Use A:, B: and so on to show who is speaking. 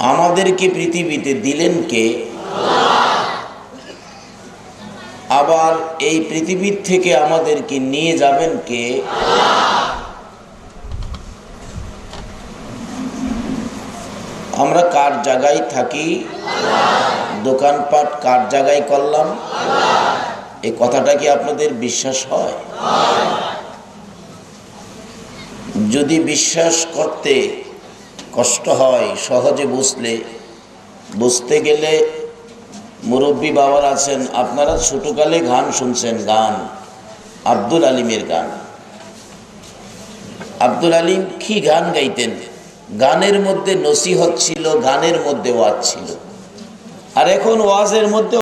A: আমাদেরকে পৃথিবীতে দিলেন কে? আবার এই পৃথিবীর থেকে আমাদেরকে নিয়ে যাবেন কে? আমরা কার জায়গায় থাকি? দোকানপাট কার জায়গায় করলাম? এই কথাটা কি আপনাদের বিশ্বাস হয়? যদি বিশ্বাস করতে কষ্ট হয়, সহজে বুঝলে। বুঝতে গেলে মুরব্বী বাবার আছেন, আপনারা ছোটকালে গান শুনছেন, গান। আব্দুল আলিমের গান। আব্দুল আলিম কি গান গাইতেন? গানের মধ্যে নসিহত ছিল, গানের মধ্যে ওয়াজ ছিল। আর এখন ওয়াজের মধ্যে